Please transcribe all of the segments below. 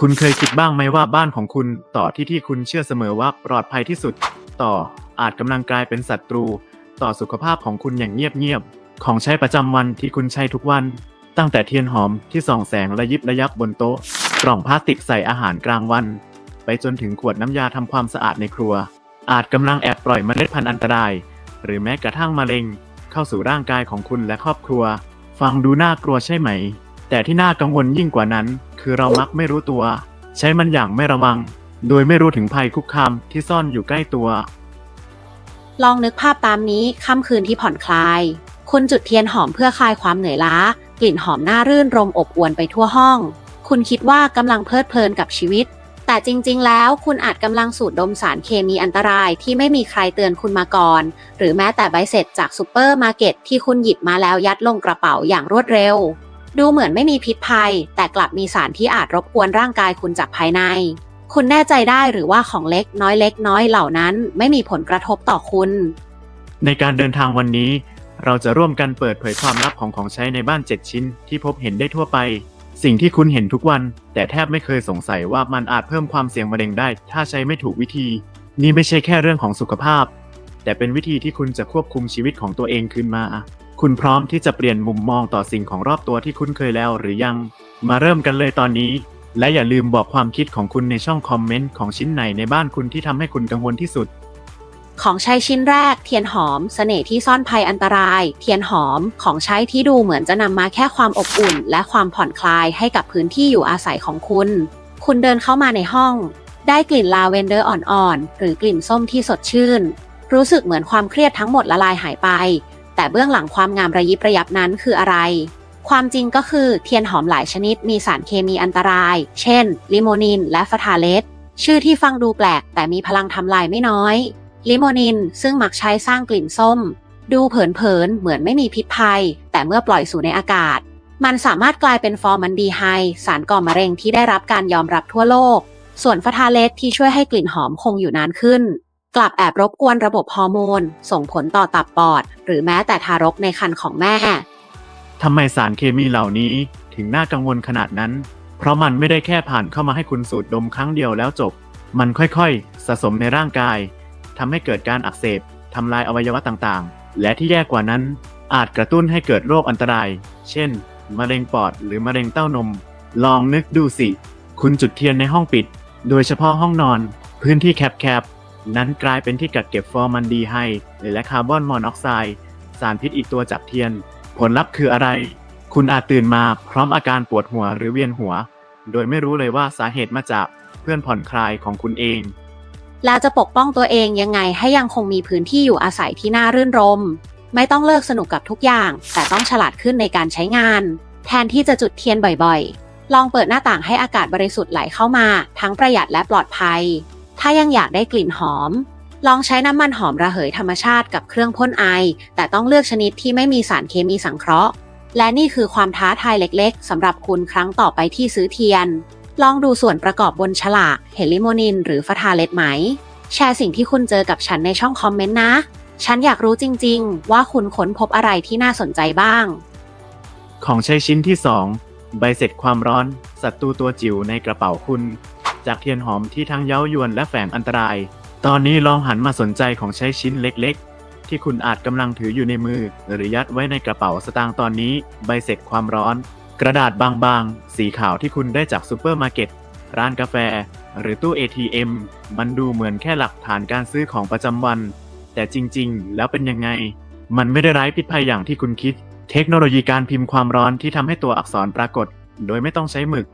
คุณเคยคิดบ้างไหมว่าบ้านของคุณต่อที่ที่คุณเชื่อเสมอว่าปลอดภัยที่สุด ต่ออาจกำลังกลายเป็นศัตรู ต่อสุขภาพของคุณอย่างเงียบๆของใช้ประจำวันที่คุณใช้ทุกวัน ตั้งแต่เทียนหอมที่ส่องแสงระยิบระยับบนโต๊ะ กล่องพลาสติกใส่อาหารกลางวัน ไปจนถึงขวดน้ำยาทำความสะอาดในครัว อาจกำลังแอบปล่อยเมล็ดพันธุ์อันตราย หรือแม้กระทั่งมะเร็ง เข้าสู่ร่างกายของคุณและครอบครัว ฟังดูน่ากลัวใช่ไหม แต่ที่น่ากังวลยิ่งกว่านั้น คือเรามักไม่รู้ตัว ใช้มันอย่างไม่ระวัง โดยไม่รู้ถึงภัยคุกคามที่ซ่อนอยู่ใกล้ตัว ลองนึกภาพตามนี้ค่ำคืนที่ผ่อนคลาย คุณจุดเทียนหอมเพื่อคลายความเหนื่อยล้า กลิ่นหอมน่ารื่นรมอบอวนไปทั่วห้อง คุณคิดว่ากำลังเพลิดเพลินกับชีวิต แต่จริง ๆ แล้วคุณอาจกำลังสูดดมสารเคมีอันตรายที่ไม่มีใครเตือนคุณมาก่อน หรือแม้แต่ใบเสร็จจากซูเปอร์มาร์เก็ตที่คุณหยิบมาแล้วยัดลงกระเป๋าอย่างรวดเร็ว ดูเหมือนไม่มีพิษภัย แต่กลับมีสารที่อาจรบกวนร่างกายคุณจากภายใน คุณแน่ใจได้หรือว่าของเล็กน้อยเล็กน้อยเหล่านั้น ไม่มีผลกระทบต่อคุณ ในการเดินทางวันนี้ เราจะร่วมกันเปิดเผยความลับของของใช้ในบ้าน 7 ชิ้น ที่พบเห็นได้ทั่วไป สิ่งที่คุณเห็นทุกวัน แต่แทบไม่เคยสงสัยว่ามันอาจเพิ่มความเสี่ยงมะเร็งได้ ถ้าใช้ไม่ถูกวิธี นี่ไม่ใช่แค่เรื่องของสุขภาพ แต่เป็นวิธีที่คุณจะควบคุมชีวิตของตัวเองขึ้นมา คุณพร้อมที่จะเปลี่ยนมุมมองต่อสิ่งของรอบตัวที่คุ้นเคยแล้วหรือยัง มาเริ่มกันเลยตอนนี้ และอย่าลืมบอกความคิดของคุณในช่องคอมเมนต์ของชิ้นไหนในบ้านคุณที่ทำให้คุณกังวลที่สุด ของใช้ชิ้นแรก เทียนหอม เสน่ห์ที่ซ่อนภัยอันตราย เทียนหอม ของใช้ที่ดูเหมือนจะนำมาแค่ความอบอุ่น และความผ่อนคลายให้กับพื้นที่อยู่อาศัยของคุณ คุณเดินเข้ามาในห้อง ได้กลิ่นลาเวนเดอร์อ่อนๆหรือกลิ่นส้มที่สดชื่น รู้สึกเหมือนความเครียดทั้งหมดละลายหายไป แต่เบื้องหลังความงามระยิบระยับนั้นคืออะไร ความจริงก็คือเทียนหอมหลายชนิดมีสารเคมีอันตราย เช่น ลิโมนินและฟาทาเลสชื่อที่ฟังดูแปลก แต่มีพลังทำลายไม่น้อย ลิโมนินซึ่งมักใช้สร้างกลิ่นส้ม ดูเผินๆเหมือนไม่มีพิษภัย แต่เมื่อปล่อยสู่ในอากาศ มันสามารถกลายเป็นฟอร์มันดีไฮสารก่อมะเร็งที่ได้รับการยอมรับทั่วโลก ส่วนฟาทาเลสที่ช่วยให้กลิ่นหอมคงอยู่นานขึ้น กลับแอบรบกวนระบบฮอร์โมน ส่งผลต่อตับปอด หรือแม้แต่ทารกในครรภ์ของแม่ ทำไมสารเคมีเหล่านี้ถึงน่ากังวลขนาดนั้น เพราะมันไม่ได้แค่ผ่านเข้ามาให้คุณสูดดมครั้งเดียวแล้วจบ มันค่อยๆ สะสมในร่างกายทำให้เกิดการอักเสบทำลายอวัยวะต่างๆ และที่แย่กว่านั้น อาจกระตุ้นให้เกิดโรคอันตราย เช่น มะเร็งปอดหรือมะเร็งเต้านม ลองนึกดูสิ คุณจุดเทียนในห้องปิด โดยเฉพาะห้องนอน พื้นที่แคบๆ นั้นกลายเป็นที่กักเก็บฟอร์มันดีไฮด์และคาร์บอนมอนอกไซด์สารพิษอีกตัวจากเทียน ผลลัพธ์คืออะไร คุณอาจตื่นมาพร้อมอาการปวดหัวหรือเวียนหัว โดยไม่รู้เลยว่าสาเหตุมาจากเพื่อนผ่อนคลายของคุณเองแล้วจะปกป้องตัวเองยังไงให้ยังคงมีพื้นที่อยู่อาศัยที่น่ารื่นรม ไม่ต้องเลิกสนุกกับทุกอย่าง แต่ต้องฉลาดขึ้นในการใช้งาน แทนที่จะจุดเทียนบ่อยๆ ลองเปิดหน้าต่างให้อากาศบริสุทธิ์ไหลเข้ามา ทั้งประหยัดและปลอดภัย ถ้ายังอยากได้กลิ่นหอม ลองใช้น้ำมันหอมระเหยธรรมชาติกับเครื่องพ่นไอ แต่ต้องเลือกชนิดที่ไม่มีสารเคมีสังเคราะห์ และนี่คือความท้าทายเล็กๆสำหรับคุณครั้งต่อไปที่ซื้อเทียน ลองดูส่วนประกอบบนฉลากเห็นลิโมนิน หรือฟาทาเลตไหม แชร์สิ่งที่คุณเจอกับฉันในช่องคอมเมนต์นะ ฉันอยากรู้จริง ๆ ว่าคุณค้นพบอะไรที่น่าสนใจบ้าง ของใช้ชิ้นที่ 2 ใบเสร็จความร้อนศัตรูตัวจิ๋วในกระเป๋าคุณ จากเทียนหอมที่ทั้งเย้ายวนและแฝงอันตราย ตอนนี้ลองหันมาสนใจของใช้ชิ้นเล็กๆ ที่คุณอาจกำลังถืออยู่ในมือ หรือยัดไว้ในกระเป๋าสตางค์ตอนนี้ ใบเสร็จความร้อน กระดาษบางๆ สีขาวที่คุณได้จากซูเปอร์มาร์เก็ตร้านกาแฟ หรือตู้ ATM มันดูเหมือนแค่หลักฐานการซื้อของประจำวัน แต่จริงๆ แล้วเป็นยังไง มันไม่ได้ไร้พิษภัยอย่างที่คุณคิด เทคโนโลยีการพิมพ์ความร้อนที่ทำให้ตัวอักษรปรากฏ โดยไม่ต้องใช้หมึก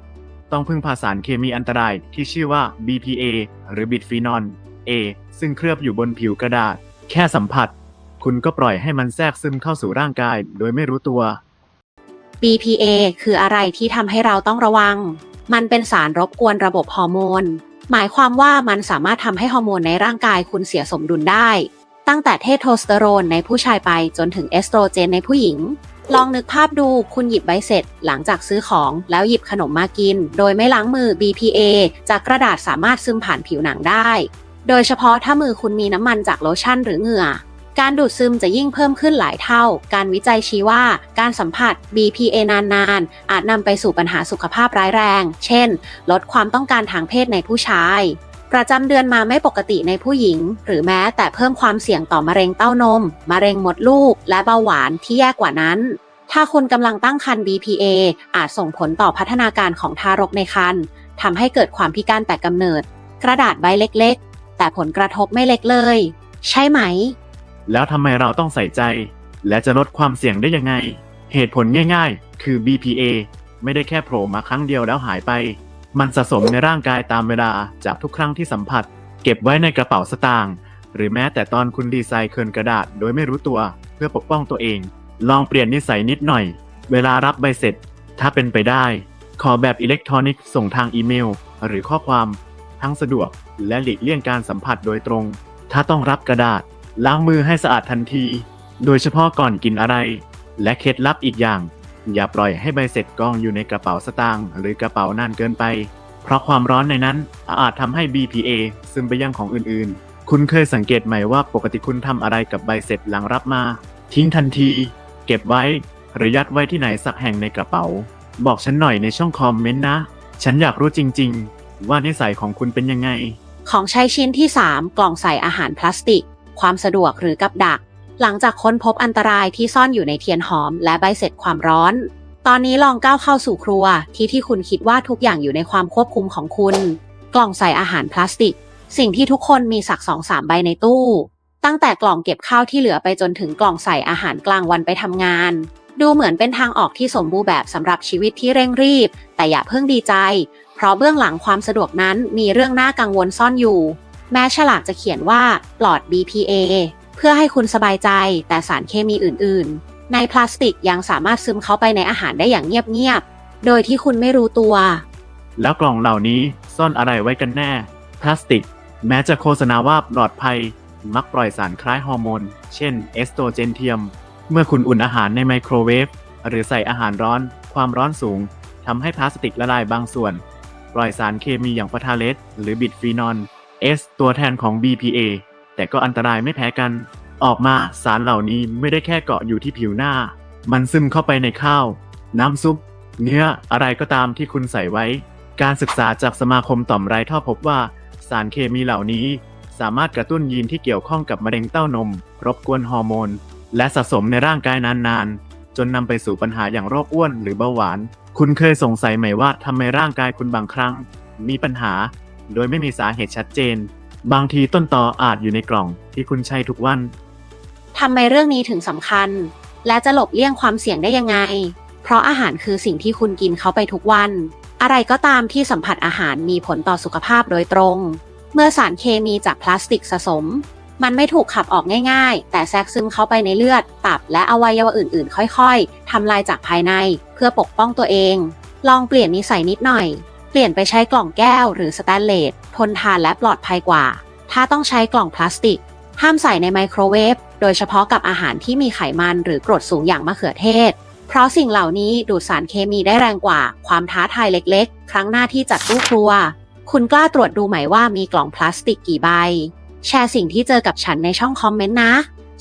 ต้องพึ่งพาสารเคมีอันตรายที่ชื่อว่า BPA หรือบิดฟีนอล A ซึ่งเคลือบอยู่บนผิวกระดาษ แค่สัมผัส คุณก็ปล่อยให้มันแทรกซึมเข้าสู่ร่างกาย โดยไม่รู้ตัว BPA คืออะไรที่ทำให้เราต้องระวัง มันเป็นสารรบกวนระบบฮอร์โมน หมายความว่ามันสามารถทำให้ฮอร์โมนในร่างกายคุณเสียสมดุลได้ ตั้งแต่เทสโทสเตอโรนในผู้ชายไปจนถึงเอสโตรเจนในผู้หญิง ลองนึกภาพดูคุณหยิบใบเสร็จ หลังจากซื้อของแล้วหยิบขนมมากิน โดยไม่ล้างมือ BPA จากกระดาษสามารถซึมผ่านผิวหนังได้ โดยเฉพาะถ้ามือคุณมีน้ำมันจากโลชั่นหรือเหงื่อ การดูดซึมจะยิ่งเพิ่มขึ้นหลายเท่า การวิจัยชี้ว่าการสัมผัส BPA นานๆ อาจนำไปสู่ปัญหาสุขภาพร้ายแรง เช่น ลดความต้องการทางเพศในผู้ชาย ประจำเดือนมาไม่ปกติในผู้หญิง หรือแม้แต่เพิ่มความเสี่ยงต่อมะเร็งเต้านม มะเร็งมดลูก และเบาหวานที่แย่กว่านั้น ถ้าคุณกำลังตั้งครรภ์ BPA อาจส่งผลต่อพัฒนาการของทารกในครรภ์ทำให้เกิดความพิการแต่กำเนิด กระดาษใบเล็กๆ แต่ผลกระทบไม่เล็กเลย ใช่ไหม แล้วทำไมเราต้องใส่ใจ และจะลดความเสี่ยงได้ยังไง เหตุผลง่าย ๆ คือ BPA ไม่ได้แค่โผล่มาครั้งเดียวแล้วหายไป มันสะสมในร่างกายตามเวลาจากทุกครั้งที่สัมผัส เก็บไว้ในกระเป๋าสตางค์หรือแม้แต่ตอนคุณดีไซน์เคินกระดาษโดยไม่รู้ตัว เพื่อปกป้องตัวเอง ลองเปลี่ยนนิสัยนิดหน่อย เวลารับใบเสร็จ ถ้าเป็นไปได้ ขอแบบอิเล็กทรอนิกส์ส่งทางอีเมล หรือข้อความ ทั้งสะดวก และหลีกเลี่ยงการสัมผัสโดยตรง ถ้าต้องรับกระดาษ ล้างมือให้สะอาดทันที โดยเฉพาะก่อนกินอะไร และเคล็ดลับอีกอย่าง อย่าปล่อยให้ใบเสร็จกองอยู่ในกระเป๋าสตางค์หรือกระเป๋านานเกินไป เพราะความร้อนในนั้นอาจทำให้ BPA ซึมไปยังของอื่นๆ คุณเคยสังเกตไหมว่าปกติคุณทำอะไรกับใบเสร็จหลังรับมา ทิ้งทันที เก็บไว้ หรือยัดไว้ที่ไหนสักแห่งในกระเป๋า บอกฉันหน่อยในช่องคอมเมนต์นะ ฉันอยากรู้จริง ๆ ว่านิสัยของคุณเป็นยังไง ของใช้ชิ้นที่ 3 กล่องใส่อาหารพลาสติก ความสะดวกหรือกับดัก หลังจากค้นพบอันตรายที่ซ่อนอยู่ในเทียนหอมและใบเสร็จความร้อน ตอนนี้ลองก้าวเข้าสู่ครัวที่ที่คุณคิดว่าทุกอย่างอยู่ในความควบคุมของคุณ กล่องใส่อาหารพลาสติก สิ่งที่ทุกคนมีสักสองสามใบในตู้ ตั้งแต่กล่องเก็บข้าวที่เหลือไปจนถึงกล่องใส่อาหารกลางวันไปทำงาน ดูเหมือนเป็นทางออกที่สมบูรณ์แบบสำหรับชีวิตที่เร่งรีบ แต่อย่าเพิ่งดีใจ เพราะเบื้องหลังความสะดวกนั้นมีเรื่องน่ากังวลซ่อนอยู่ แม้ฉลากจะเขียนว่าปลอด BPA พื่อให้คุณสบายใจ แต่สารเคมีอื่น ๆ ในพลาสติกยังสามารถซึมเข้าไปในอาหารได้อย่างเงียบ ๆ โดยที่คุณไม่รู้ตัว แล้วกล่องเหล่านี้ซ่อนอะไรไว้กันแน่ พลาสติก แม้จะโฆษณาว่าปลอดภัย มักปล่อยสารคล้ายฮอร์โมน เช่น เอสโตรเจนเทียม เมื่อคุณอุ่นอาหารในไมโครเวฟหรือใส่อาหารร้อน ความร้อนสูงทำให้พลาสติกละลายบางส่วน ปล่อยสารเคมีอย่างฟาทาเลสหรือบิดฟีนอล S ตัวแทนของ BPA แต่ก็อันตรายไม่แพ้กัน ออกมาสารเหล่านี้ไม่ได้แค่เกาะอยู่ที่ผิวหน้า มันซึมเข้าไปในข้าว น้ำซุป เนื้ออะไรก็ตามที่คุณใส่ไว้ การศึกษาจากสมาคมต่อมไรท่อพบว่า สารเคมีเหล่านี้ สามารถกระตุ้นยีนที่เกี่ยวข้องกับมะเร็งเต้านม รบกวนฮอร์โมน และสะสมในร่างกายนานๆ จนนำไปสู่ปัญหาอย่างโรคอ้วนหรือเบาหวาน คุณเคยสงสัยไหมว่าทำไมร่างกายคุณบางครั้ง มีปัญหา โดยไม่มีสาเหตุชัดเจน บางทีต้นตออาจอยู่ในกล่องที่คุณใช้ทุกวัน ทำไมเรื่องนี้ถึงสำคัญ และจะหลบเลี่ยงความเสี่ยงได้ยังไง เพราะอาหารคือสิ่งที่คุณกินเข้าไปทุกวัน อะไรก็ตามที่สัมผัสอาหารมีผลต่อสุขภาพโดยตรง เมื่อสารเคมีจากพลาสติกสะสม มันไม่ถูกขับออกง่ายๆ แต่แทรกซึมเข้าไปในเลือด ตับ และอวัยวะอื่นๆ ค่อยๆทำลายจากภายใน เพื่อปกป้องตัวเอง ลองเปลี่ยนนิสัยนิดหน่อย เปลี่ยนไปใช้กล่องแก้วหรือสแตนเลสทนทานและปลอดภัยกว่า ถ้าต้องใช้กล่องพลาสติก ห้ามใส่ในไมโครเวฟโดยเฉพาะกับอาหารที่มีไขมันหรือกรดสูงอย่างมะเขือเทศ เพราะสิ่งเหล่านี้ดูดสารเคมีได้แรงกว่า ความท้าทายเล็กๆ ครั้งหน้าที่จัดตู้ครัว คุณกล้าตรวจดูไหมว่ามีกล่องพลาสติกกี่ใบ แชร์สิ่งที่เจอกับฉันในช่องคอมเมนต์นะ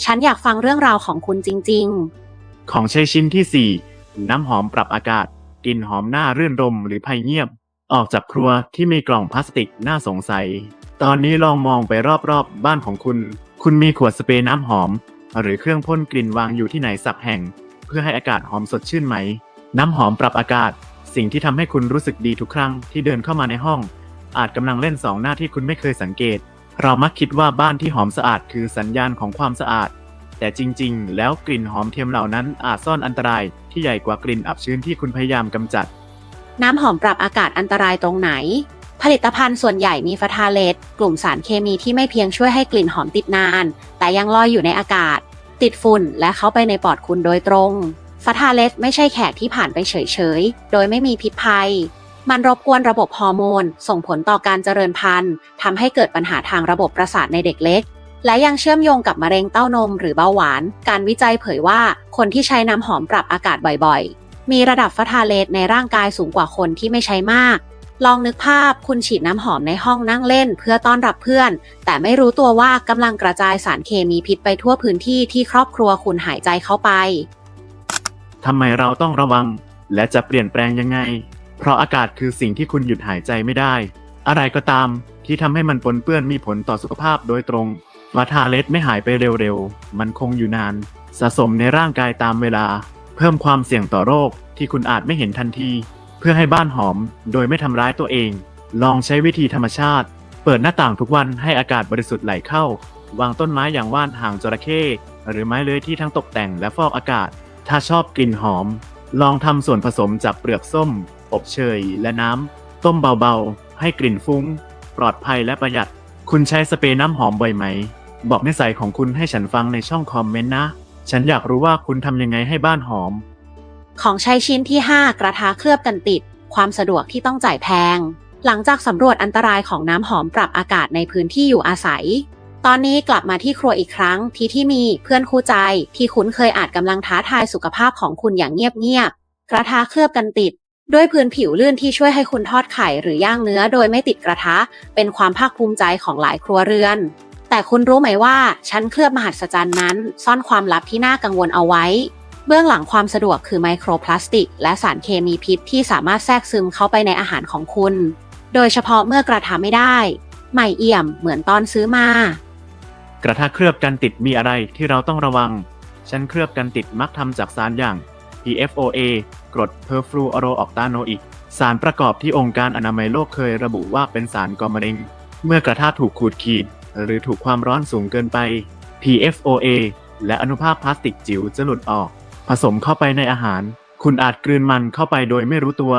ฉันอยากฟังเรื่องราวของคุณจริง ๆของใช้ชิ้นที่ 4 น้ำหอมปรับอากาศกลิ่นหอมหน้ารื่นรมหรือภัยเงียบ ออกจากครัวที่มีกล่องพลาสติกน่าสงสัย ตอนนี้ลองมองไปรอบๆบบ้านของคุณ คุณมีขวดสเปรย์น้ำหอม หรือเครื่องพ่นกลิ่นวางอยู่ที่ไหนสักแห่ง เพื่อให้อากาศหอมสดชื่นไหม น้ำหอมปรับอากาศ สิ่งที่ทำให้คุณรู้สึกดีทุกครั้งที่เดินเข้ามาในห้อง อาจกำลังเล่นสองหน้าที่คุณไม่เคยสังเกต เรามักคิดว่าบ้านที่หอมสะอาดคือสัญญาณของความสะอาด แต่จริง ๆ แล้วกลิ่นหอมเทียมเหล่านั้นอาจซ่อนอันตรายที่ใหญ่กว่ากลิ่นอับชื้นที่คุณพยายามกำจัด น้ำหอมปรับอากาศอันตรายตรงไหน ผลิตภัณฑ์ส่วนใหญ่มีฟาทาเลตกลุ่มสารเคมีที่ไม่เพียงช่วยให้กลิ่นหอมติดนาน แต่ยังลอยอยู่ในอากาศ ติดฝุ่นและเข้าไปในปอดคุณโดยตรงฟาทาเลตไม่ใช่แขกที่ผ่านไปเฉยๆ โดยไม่มีพิษภัย มันรบกวนระบบฮอร์โมน ส่งผลต่อการเจริญพันธุ์ทำให้เกิดปัญหาทางระบบประสาทในเด็กเล็ก และยังเชื่อมโยงกับมะเร็งเต้านมหรือเบาหวาน การวิจัยเผยว่าคนที่ใช้น้ำหอมปรับอากาศบ่อยๆ มีระดับฟาทาเลตในร่างกายสูงกว่าคนที่ไม่ใช้มาก ลองนึกภาพคุณฉีดน้ำหอมในห้องนั่งเล่นเพื่อต้อนรับเพื่อน แต่ไม่รู้ตัวว่ากำลังกระจายสารเคมีพิษไปทั่วพื้นที่ที่ครอบครัวคุณหายใจเข้าไปทำไมเราต้องระวัง และจะเปลี่ยนแปลงยังไง เพราะอากาศคือสิ่งที่คุณหยุดหายใจไม่ได้ อะไรก็ตามที่ทำให้มันปนเปื้อนมีผลต่อสุขภาพโดยตรงมาทาเล็ดไม่หายไปเร็วๆ มันคงอยู่นาน สะสมในร่างกายตามเวลา พิ่มความเสี่ยงต่อโรคที่คุณอาจไม่เห็นทันที เพื่อให้บ้านหอมโดยไม่ทำร้ายตัวเอง ลองใช้วิธีธรรมชาติ เปิดหน้าต่างทุกวันให้อากาศบริสุทธิ์ไหลเข้า วางต้นไม้อย่างว่านหางจระเข้หรือไม้เลื้อยที่ทั้งตกแต่งและฟอกอากาศ ถ้าชอบกลิ่นหอม ลองทำส่วนผสมจากเปลือกส้ม อบเชย และน้ำ ต้มเบาๆ ให้กลิ่นฟุ้ง ปลอดภัยและประหยัด คุณใช้สเปรย์น้ำหอมบ่อยไหม บอกนิสัยของคุณให้ฉันฟังในช่องคอมเมนต์นะ ฉันอยากรู้ว่าคุณทำยังไงให้บ้านหอม ของใช้ชิ้นที่ 5 กระทะเคลือบกันติด ความสะดวกที่ต้องจ่ายแพง หลังจากสำรวจอันตรายของน้ำหอมปรับอากาศในพื้นที่อยู่อาศัย ตอนนี้กลับมาที่ครัวอีกครั้งที่ที่มีเพื่อนคู่ใจ ที่คุ้นเคยอาจกำลังท้าทายสุขภาพของคุณอย่างเงียบๆกระทะเคลือบกันติด ด้วยพื้นผิวลื่นที่ช่วยให้คุณทอดไข่หรือย่างเนื้อโดยไม่ติดกระทะ เป็นความภาคภูมิใจของหลายครัวเรือน แต่คุณรู้ไหมว่าชั้นเคลือบมหัศจรรย์นั้น ซ่อนความลับที่น่ากังวลเอาไว้ เบื้องหลังความสะดวกคือไมโครพลาสติก และสารเคมีพิษที่สามารถแทรกซึมเข้าไปในอาหารของคุณ โดยเฉพาะเมื่อกระทำไม่ได้ใหม่เอี่ยมเหมือนตอนซื้อมา กระทะเคลือบกันติดมีอะไรที่เราต้องระวัง ชั้นเคลือบกันติดมักทำจากสารอย่าง PFOA กรดเพอร์ฟลูออโรออกตาโนอิก สารประกอบที่องค์การอนามัยโลกเคยระบุว่าเป็นสารก่อมะเร็ง เมื่อกระทะถูกขูดขีด หรือถูกความร้อนสูงเกินไป PFOA และอนุภาคพลาสติกจิ๋วจะหลุดออก ผสมเข้าไปในอาหาร คุณอาจกลืนมันเข้าไปโดยไม่รู้ตัว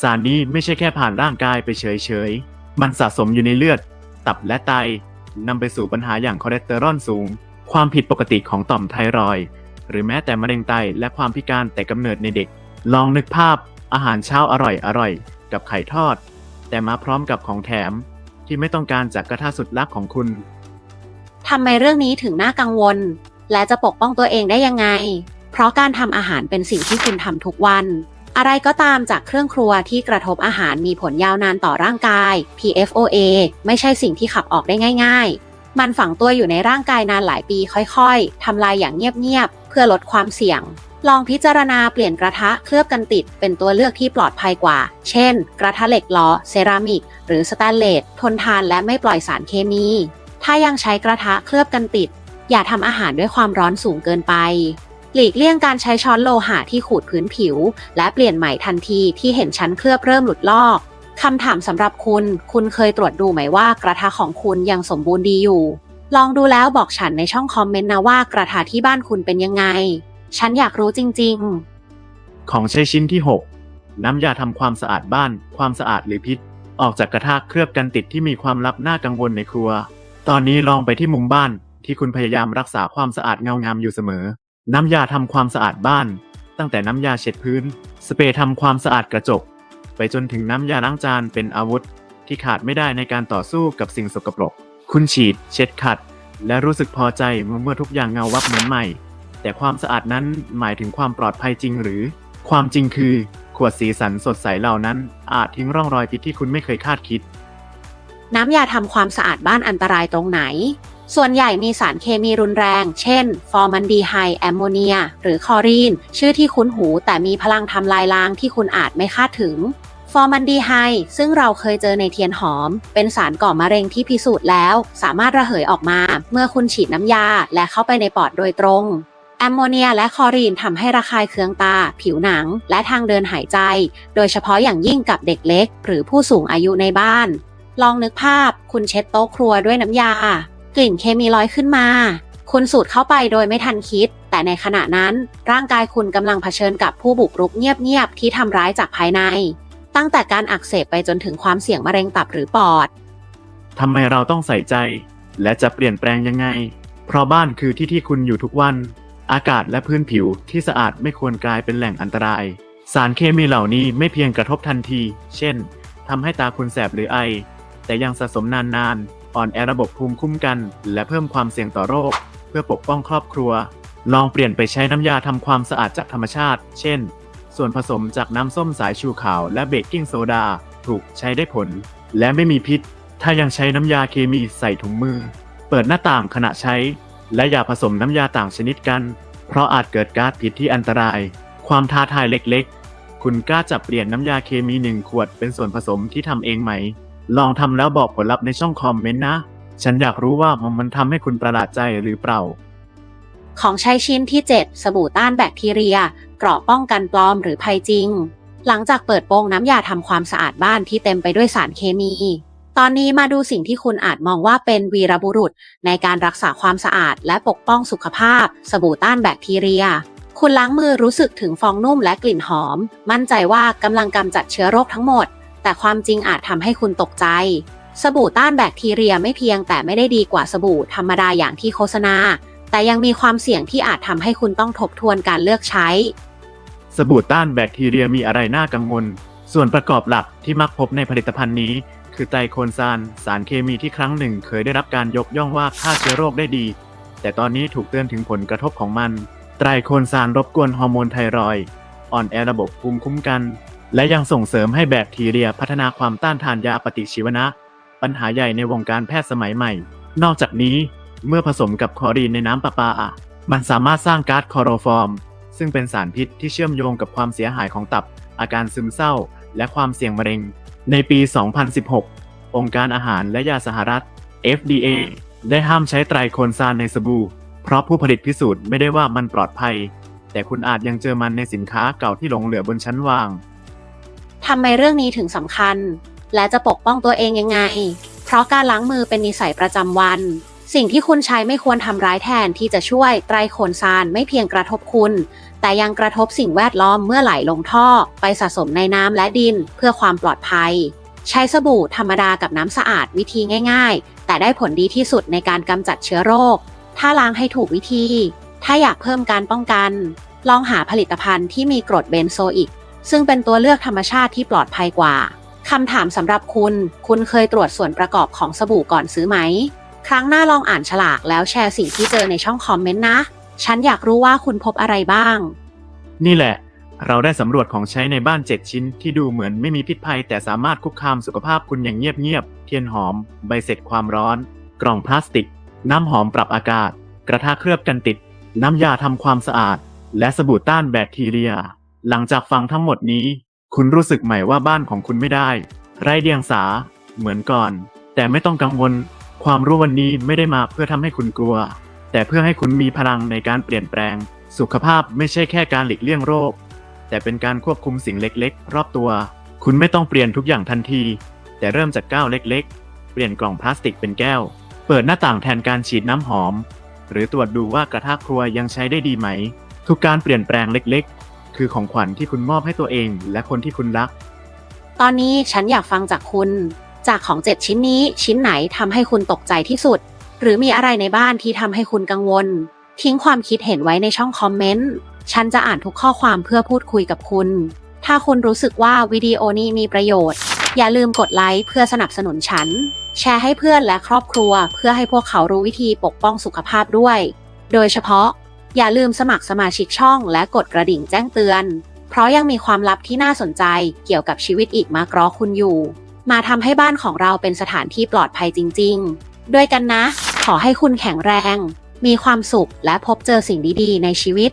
สารนี้ไม่ใช่แค่ผ่านร่างกายไปเฉยๆ มันสะสมอยู่ในเลือด ตับและไตนำไปสู่ปัญหาอย่างคอเลสเตอรอลสูง ความผิดปกติของต่อมไทรอยด์หรือแม้แต่มะเร็งไตและความพิการแต่กำเนิดในเด็ก ลองนึกภาพอาหารเช้าอร่อยอร่อยๆกับไข่ทอด แต่มาพร้อมกับของแถม ที่ไม่ต้องการจากกระทะสุดลักของคุณ ทำไมเรื่องนี้ถึงน่ากังวล และจะปกป้องตัวเองได้ยังไง เพราะการทำอาหารเป็นสิ่งที่คุณทำทุกวัน อะไรก็ตามจากเครื่องครัวที่กระทบอาหารมีผลยาวนานต่อร่างกาย PFOA ไม่ใช่สิ่งที่ขับออกได้ง่าย ๆ มันฝังตัวอยู่ในร่างกายนานหลายปีค่อยๆทำลายอย่างเงียบๆเพื่อลดความเสี่ยง ลองพิจารณาเปลี่ยนกระทะเคลือบกันติดเป็นตัวเลือกที่ปลอดภัยกว่า เช่น กระทะเหล็กล้อ เซรามิก หรือสแตนเลส ทนทานและไม่ปล่อยสารเคมี ถ้ายังใช้กระทะเคลือบกันติด อย่าทำอาหารด้วยความร้อนสูงเกินไป หลีกเลี่ยงการใช้ช้อนโลหะที่ขูดพื้นผิว และเปลี่ยนใหม่ทันทีที่เห็นชั้นเคลือบเริ่มหลุดลอกคำถามสำหรับคุณ คุณเคยตรวจดูไหมว่ากระทะของคุณยังสมบูรณ์ดีอยู่ ลองดูแล้วบอกฉันในช่องคอมเมนต์นะว่ากระทะที่บ้านคุณเป็นยังไง ฉันอยากรู้จริงๆของใช้ชิ้นที่ 6 น้ำยาทำความสะอาดบ้าน ความสะอาดหรือพิษ ออกจากกระทะเคลือบกันติดที่มีความลับน่ากังวลในครัว ตอนนี้ลองไปที่มุมบ้านที่คุณพยายามรักษาความสะอาดเงางามอยู่เสมอ น้ำยาทำความสะอาดบ้าน ตั้งแต่น้ำยาเช็ดพื้น สเปรย์ทำความสะอาดกระจก ไปจนถึงน้ำยาล้างจานเป็นอาวุธ ที่ขาดไม่ได้ในการต่อสู้กับสิ่งสกปรก คุณฉีด เช็ดขัด และรู้สึกพอใจเมื่อทุกอย่างเงาวับเหมือนใหม่ แต่ความสะอาดนั้นหมายถึงความปลอดภัยจริงหรือ ความจริงคือ ขวดสีสันสดใสเหล่านั้น อาจทิ้งร่องรอยพิษที่คุณไม่เคยคาดคิด น้ำยาทำความสะอาดบ้านอันตรายตรงไหน ส่วนใหญ่มีสารเคมีรุนแรง เช่น ฟอร์มันดีไฮแอมโมเนีย หรือคลอรีน ชื่อที่คุ้นหูแต่มีพลังทำลายล้างที่คุณอาจไม่คาดถึง ฟอร์มันดีไฮซึ่งเราเคยเจอในเทียนหอม เป็นสารก่อมะเร็งที่พิสูจน์แล้ว สามารถระเหยออกมา เมื่อคุณฉีดน้ำยาและเข้าไปในปอดโดยตรง แอมโมเนียและคลอรีนทำให้ระคายเคืองตา ผิวหนัง และทางเดินหายใจ โดยเฉพาะอย่างยิ่งกับเด็กเล็ก หรือผู้สูงอายุในบ้าน ลองนึกภาพ คุณเช็ดโต๊ะครัวด้วยน้ำยา กลิ่นเคมีลอยขึ้นมา คุณสูดเข้าไปโดยไม่ทันคิด แต่ในขณะนั้น ร่างกายคุณกำลังเผชิญกับผู้บุกรุกเงียบๆที่ทำร้ายจากภายใน ตั้งแต่การอักเสบไปจนถึงความเสี่ยงมะเร็งตับหรือปอดทำไมเราต้องใส่ใจ และจะเปลี่ยนแปลงยังไง เพราะบ้านคือที่ที่คุณอยู่ทุกวัน อากาศและพื้นผิวที่สะอาดไม่ควรกลายเป็นแหล่งอันตราย สารเคมีเหล่านี้ไม่เพียงกระทบทันที เช่นทำให้ตาคุณแสบหรือไอ แต่ยังสะสมนานๆ อ่อนแอระบบภูมิคุ้มกัน และเพิ่มความเสี่ยงต่อโรค เพื่อปกป้องครอบครัว ลองเปลี่ยนไปใช้น้ำยาทำความสะอาดจากธรรมชาติ เช่น ส่วนผสมจากน้ำส้มสายชูขาวและเบกกิ้งโซดา ถูกใช้ได้ผล และไม่มีพิษ ถ้ายังใช้น้ำยาเคมีใส่ถุงมือ เปิดหน้าต่างขณะใช้ และอย่าผสมน้ำยาต่างชนิดกัน เพราะอาจเกิดก๊าซพิษที่อันตราย ความท้าทายเล็กๆ คุณกล้าจับเปลี่ยนน้ำยาเคมีหนึ่งขวดเป็นส่วนผสมที่ทำเองไหม ลองทำแล้วบอกผลลัพธ์ในช่องคอมเมนต์นะ ฉันอยากรู้ว่ามันทำให้คุณประหลาดใจหรือเปล่า ของใช้ชิ้นที่ 7 สบู่ต้านแบคทีเรียเกราะป้องกันปลอมหรือภัยจริง หลังจากเปิดโปงน้ำยาทำความสะอาดบ้านที่เต็มไปด้วยสารเคมี ตอนนี้มาดูสิ่งที่คุณอาจมองว่าเป็นวีรบุรุษ ในการรักษาความสะอาดและปกป้องสุขภาพ สบู่ต้านแบคทีเรีย คุณล้างมือรู้สึกถึงฟองนุ่มและกลิ่นหอม มั่นใจว่ากำลังกำจัดเชื้อโรคทั้งหมด แต่ความจริงอาจทำให้คุณตกใจ สบู่ต้านแบคทีเรียไม่เพียงแต่ไม่ได้ดีกว่าสบู่ธรรมดาอย่างที่โฆษณา แต่ยังมีความเสี่ยงที่อาจทำให้คุณต้องทบทวนการเลือกใช้ สบู่ต้านแบคทีเรียมีอะไรน่ากังวล ส่วนประกอบหลักที่มักพบในผลิตภัณฑ์นี้ คือไตรโคลซาน สารเคมีที่ครั้งหนึ่งเคยได้รับการยกย่องว่าฆ่าเชื้อโรคได้ดี แต่ตอนนี้ถูกเตือนถึงผลกระทบของมัน ไตรโคลซานรบกวนฮอร์โมนไทรอยอ่อนแอระบบภูมิคุ้มกัน และยังส่งเสริมให้แบคทีเรียพัฒนาความต้านทานยาปฏิชีวนะ ปัญหาใหญ่ในวงการแพทย์สมัยใหม่ นอกจากนี้เมื่อผสมกับคลอรีนในน้ำประปา มันสามารถสร้างก๊าซคลอโรฟอร์ม ซึ่งเป็นสารพิษที่เชื่อมโยงกับความเสียหายของตับ อาการซึมเศร้า และความเสี่ยงมะเร็ง ในปี 2016 องค์การอาหารและยาสหรัฐ FDA ได้ห้ามใช้ไตรโคลซานในสบู่ เพราะผู้ผลิตพิสูจน์ไม่ได้ว่ามันปลอดภัย แต่คุณอาจยังเจอมันในสินค้าเก่าที่หลงเหลือบนชั้นวาง ทำไมเรื่องนี้ถึงสำคัญ และจะปกป้องตัวเองยังไง เพราะการล้างมือเป็นนิสัยประจำวัน สิ่งที่คุณใช้ไม่ควรทำร้ายแทนที่จะช่วยไตรโคลซานไม่เพียงกระทบคุณ แต่ยังกระทบสิ่งแวดล้อมเมื่อไหลลงท่อ ไปสะสมในน้ำและดินเพื่อความปลอดภัย ใช้สบู่ธรรมดากับน้ำสะอาดวิธีง่าย ๆ แต่ได้ผลดีที่สุดในการกำจัดเชื้อโรค ถ้าล้างให้ถูกวิธี ถ้าอยากเพิ่มการป้องกัน ลองหาผลิตภัณฑ์ที่มีกรดเบนโซอิก ซึ่งเป็นตัวเลือกธรรมชาติที่ปลอดภัยกว่าคำถามสำหรับคุณ คุณเคยตรวจส่วนประกอบของสบู่ก่อนซื้อไหม ครั้งหน้าลองอ่านฉลากแล้วแชร์สิ่งที่เจอในช่องคอมเมนต์นะ ฉันอยากรู้ว่าคุณพบอะไรบ้าง นี่แหละ เราได้สำรวจของใช้ในบ้าน 7 ชิ้นที่ดูเหมือนไม่มีพิษภัย แต่สามารถคุกคามสุขภาพคุณอย่างเงียบๆ เทียนหอม ใบเสร็จความร้อน กล่องพลาสติก น้ำหอมปรับอากาศ กระทะเคลือบกันติด น้ำยาทำความสะอาด และสบู่ต้านแบคทีเรีย หลังจากฟังทั้งหมดนี้ คุณรู้สึกใหม่ว่าบ้านของคุณไม่ได้ ไร้เดียงสา เหมือนก่อน แต่ไม่ต้องกังวล ความรู้วันนี้ไม่ได้มาเพื่อทำให้คุณกลัว แต่เพื่อให้คุณมีพลังในการเปลี่ยนแปลง สุขภาพไม่ใช่แค่การหลีกเลี่ยงโรค แต่เป็นการควบคุมสิ่งเล็กๆ รอบตัว คุณไม่ต้องเปลี่ยนทุกอย่างทันที แต่เริ่มจากก้าวเล็กๆ เปลี่ยนกล่องพลาสติกเป็นแก้ว เปิดหน้าต่างแทนการฉีดน้ำหอม หรือตรวจดูว่ากระทะครัวยังใช้ได้ดีไหม ทุกการเปลี่ยนแปลงเล็กๆ คือของขวัญที่คุณมอบให้ตัวเอง และคนที่คุณรัก ตอนนี้ฉันอยากฟังจากคุณ จากของ 7 ชิ้นนี้ชิ้นไหนทำให้คุณตกใจที่สุด หรือมีอะไรในบ้านที่ทำให้คุณกังวล ทิ้งความคิดเห็นไว้ในช่องคอมเมนต์ ฉันจะอ่านทุกข้อความเพื่อพูดคุยกับคุณ ถ้าคุณรู้สึกว่าวิดีโอนี้มีประโยชน์ อย่าลืมกดไลค์เพื่อสนับสนุนฉัน แชร์ให้เพื่อนและครอบครัว เพื่อให้พวกเขารู้วิธีปกป้องสุขภาพด้วย โดยเฉพาะ อย่าลืมสมัครสมาชิกช่องและกดกระดิ่งแจ้งเตือน เพราะยังมีความลับที่น่าสนใจเกี่ยวกับชีวิตอีกมากรอคุณอยู่ มาทำให้บ้านของเราเป็นสถานที่ปลอดภัยจริง ๆ ด้วยกันนะ ขอให้คุณแข็งแรง มีความสุขและพบเจอสิ่งดีๆ ในชีวิต